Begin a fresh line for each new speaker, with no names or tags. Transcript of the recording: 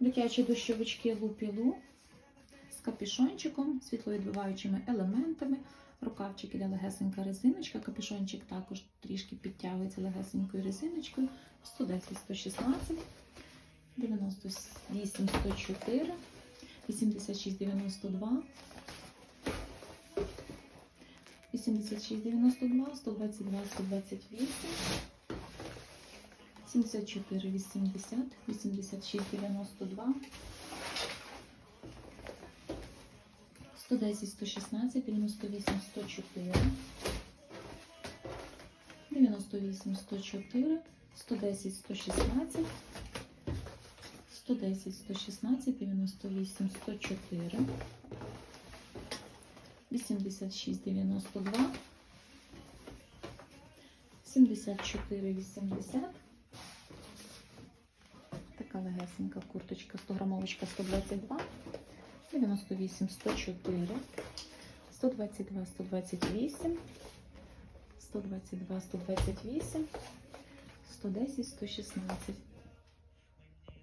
Дитячі дощовички лупілу з капюшончиком, світловідбиваючими елементами. Рукавчики, де легесенька резиночка, капюшончик також трішки підтягується легесенькою резиночкою. 110, 116, 98, 104, 86, 92, 86, 92, 122, 128, 74, 80, 86, 92, 110, 116, 98, 104, 98, 104, 110, 116, 110, 116, 98, 104, 86, 92, 74, 80, така легесенька курточка, 100 грамовочка 122, 98, 104, 122, 128, 122, 128, 110, 116.